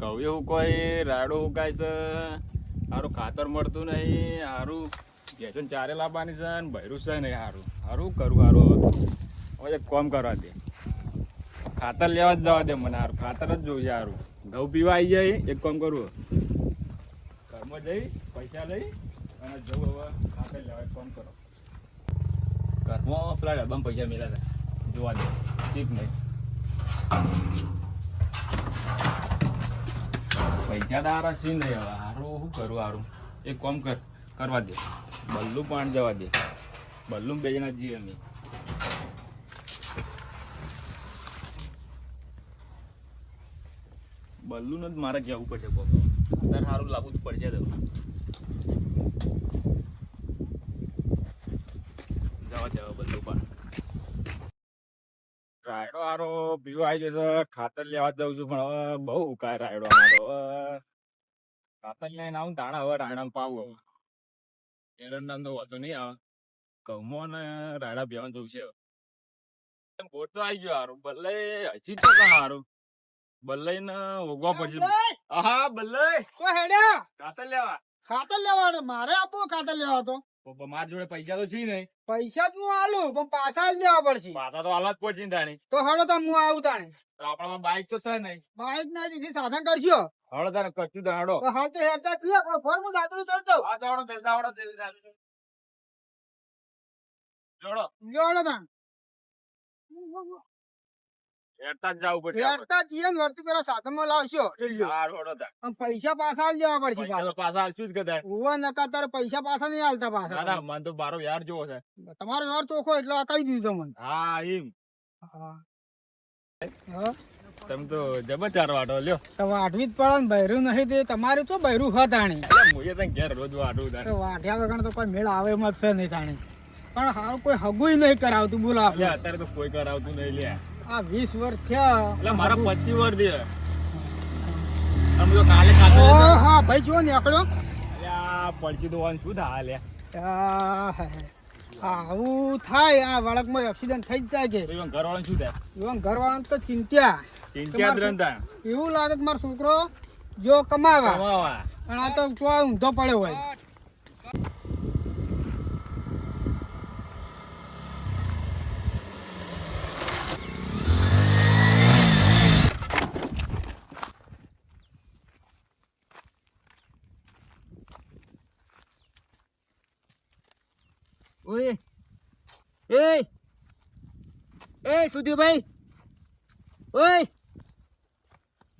ઘઉં કોઈ રાડો ઉકાય છે? સારું ખાતર મળતું નહીં સારું ભેંસો ને ચારે લાવવાની છે ને ભૈરું છે નહીં સારું સારું કરું સારું હવે. હવે એક કોમ કરવા દે. ખાતર લેવા જ જવા દે મને સારું ખાતર જ જોઈએ સારું ઘઉં પીવા આવી જાય, એક કામ કરું ઘરમાં જઈ, પૈસા લઈ અને જવું હવે ખાતર લેવા, એક કામ કરો. ઘરમાં પેલા ડબ્બામાં પૈસા મેળા જોવા દે. ઠીક નહીં. પૈસા તારા સીન નહીં હવે હારું, શું કરું હારું? એક કોમ કર, કરવા દે. બલ્લું પણ જવા દે. બલ્લું બે જણા જઈએ અમે. બલ્લું જ મારે જવું પડશે કોમ અત્યારે સારું લાવવું જ પડશે તો. જવા દેવા બલ્લુ પણ રાયડો હારો પીવા આવી જશે ખાતર લેવા જઉં છું પણ હવે બહુ ઉકાર રાયડો મારો ખાતર લઈને આવું તાણા હવે રાયડા પાવું હવે. એરંડા તો વાંધો નહીં આવે કમો ને રાયડા બેવાનું જવું છે બોટ તો આવી ગયો હારું બલ્લે હજી તો કાં હારું. બલ્લે ને ઓગવા પછી હા બલ્લે! કો હેડ્યા! ખાતર લેવા. ખાતર લેવા મારે આપો ખાતર લેવા તો. મારા જોડે પૈસા તો છે નહીં. પૈસા તો હું આલું પણ પાછા જ લેવા પડશે. પાછા તો હાલત પડશે તાણે. તો હળો તો હું આવું તાણે. તો આપણામાં બાઈક તો છે નહીં. બાઈક ના દીધી સાધન કરશો? હળો તારે કરશું દાડો હા તો હેરતા કયો ફોર હું દાતરું ચાલતો આ દાડો બે દાડો દે દે જોડો. જોડો તાણ. હેડતા જ જવું પડશે આપણે. જીએ વર્તી પેલા સાધન લાવશો હા, રોડો તાર. અને પૈસા પાછા જ લેવા પડશે પૈસા પાછા. આલશું જ કદાચ. ઉવા નકા તારે પૈસા પાછા નહીં હાલતા ના, ના, મને તો બારો યાર જોવો છે. તમારો વ્યવહાર ચોખ્ખો એટલે આ કહી દીધું મને હા એમ હા. તમે તો જબર ચાર વાટો લ્યો. તો વાટવી જ પડે ને બૈરું નહીં તે તમારે તો બૈરું હ તાણી. મુએ તને ઘેર રોજ વાટું તાર. તો વાઢ્યા વગર તો કોઈ મેળ આવે એમ જ છે નહીં તાણી. પણ હારું કોઈ હગુય નહીં કરાવતું બોલો આપણે. અત્યારે તો કોઈ કરાવતું નહીં લે. આ વીસ વર્ષ થયા. એટલે મારા પચીસ વર્ષ દે. અમે તો કાલે ખાતે હા ભાઈ જો નીકળ્યો આ પડચી તો શું થાય લે. આ હે હે. આવું થાય આ વળગમાં એક્સિડન્ટ થઈ જ જાય કે. ઘર વાળા ઘરવાળાને શું થાય? એવા તો ચિંત્યા. ચિંતા જ એવું લાગે કે મારો છોકરો જો કમાવા. કમાવા. પણ આ તો તો ઊંધો પડ્યો હોય. ઓય. એ એ સુધીભાઈ ઓય.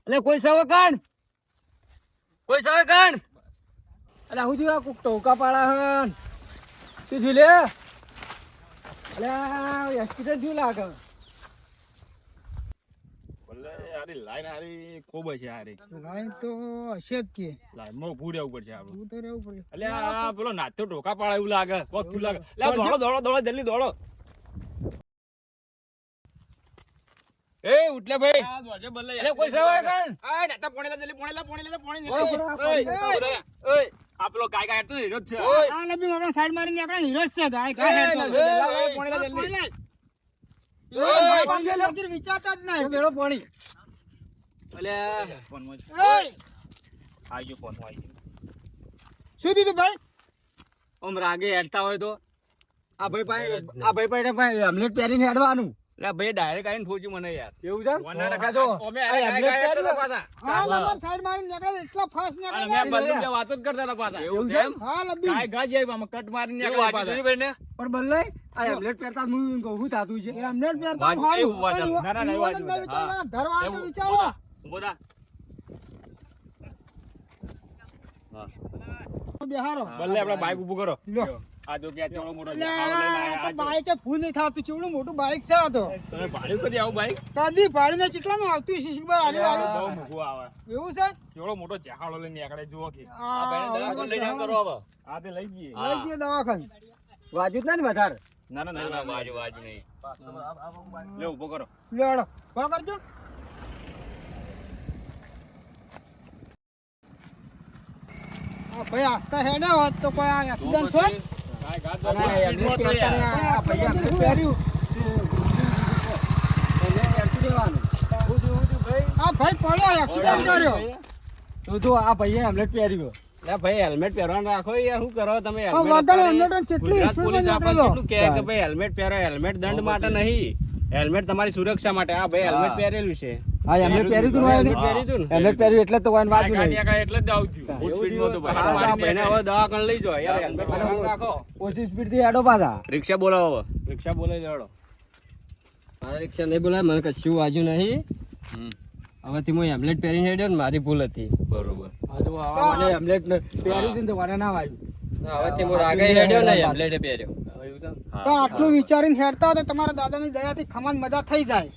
એટલે કોઈ સવે કાણ કોઈ સવે કાણ એટલે હું આ કોક ટોકા પાડા હન. સીધી લે. એટલે એક્સિડન્ટ થયું લાગે હારી લાઈન હારી ખૂબ છે હારી. લાઈન તો હશે જ કે. લાઈનમાં ઊભું રહેવું પડશે આપણું. તું તો રહેવું પડે. એટલે આ પેલો નાચતો ટોકા પાડે એવું લાગે. કોક થયું લાગે. લે દોડો દોડો દોડો જલ્દી દોડો. એ ઉઠલે ભાઈ. આ દોડજે બલ્લે એટલે કોઈ સવે કાણ આ નાતા પોણેલા જલ્દી પોણેલા પોણેલા પોણે ઓય, જલ્દી. ઓય, ઓય, ઓય. ઓય, આ પેલો ગાય ગાય તો હીરો છે. આ લબી આપણે સાઈડ મારીને આપણે હીરો છે ગાય ગાય એ, હેડતો. એ, એ, એ, પોણીલા જલ્દી. પોણીલા. ઓય, એ, ભાઈ ઓય, બાંધે લગીર વિચારતા જ નહીં. પેલો પાણી. ફોનમાં જ. ગયો ફોનમાં આવી ગયો. શું દીધું ભાઈ? આમ રાગે હેડતા હોય તો. આ ભાઈ પાસે આ ભાઈ પાસે પાસે હેમલેટ પહેરીને હેડવાનું. એટલે ભાઈ ડાયરેક્ટ આવીને ઠોચ્યું મને યાર. એવું છે? વનના ટકા અમે હેમલેટ ગાય કરતા પાછા. હા લબન સાઈડ મારીને નીકળે એટલો ફાસ્ટ નીકળે મેં બલ્લુ જે વાતો જ કરતા હતા પાછા. એવું છે હા લબી. ગાય ગાય જાય આમાં કટ મારીને પાછા. ભાઈને? પણ બલ્લાઈ આ હેમલેટ પહેરતા હું કહું થાતું છે? ના, ના, ના, વિચારો. બોલા, બેહારો. બલ્લે આપણે બાઈક ઊભું કરો. લ્યો. આ જો કે આ ચેવડો મોટો એટલે ઝાડો લઈને આ આયા. તો આ જો. બાઈકે ફૂલ નહીં થતું. ચેવડું મોટું બાઈક છે આ તો. તમે ભાડ્યું કદી આવું બાઈક કદી ભાડીને ચીટલાનું આવતું હશે? શીખબર હાલ્યું હાલ્યું. બહુ મોંઘું આવે. એવું છે? ચેવડો મોટો ઝાડો લઈને નીકળે જુઓ કે. આ ભાઈને દવાખાને લઈ જવાનું કરો હવે. આ તે લઈ ગઈ લઈ જઈએ દવાખાને. વાજુ ના ને વધારે? ના ના ના વાજુ વાજુ નહીં. લે ઊભો કરો. લ્યો. કરજો. ભાઈ આસ્તા હેડે હોત તો કોઈ આ એક્સિડન્ટ થોત ને હેલ્મેટ પહેરવાનું રાખો યાર શું કરો તમે? હા, હેલ્મેટ પહેરો હેલ્મેટ દંડ માટે નહીં. હેલ્મેટ તમારી સુરક્ષા માટે. આ ભાઈ હેલ્મેટ પહેરેલું છે. હા હેલ્મેટ પહેર્યું તું ને હેલ્મેટ એને? પહેર્યું તું પહેર્યું એટલે તો કોઈ વાંચ્યું નહીં. એટલે જ આવું થયું ફૂલ એવું સ્પીડમાં તો ભાઈ. હા, આ ભાઈને હવે દવાખાને લઈ જાઓ યાર. હેલ્મેટ રાખો. ઓછી સ્પીડથી હેડો પાછા. રિક્ષા બોલાવો રિક્ષા બોલાવી લેવડો મારે રિક્ષા નહીં બોલાય મને કશું વાગ્યું નહીં. હવેથી હું હેલ્મેટ પહેરીને હેડ્યો ને મારી ભૂલ હતી. બરોબર. હજુ મને ને પહેર્યું હતું તો મને ના વાગ્યું હવેથી હું રાગે હેડ્યો ને હેલ્મેટ પહેર્યો. તો આટલું વિચારીને હેરતા હોય તો તમારા દાદાની દયાથી ખમાન મજા થઈ જાય.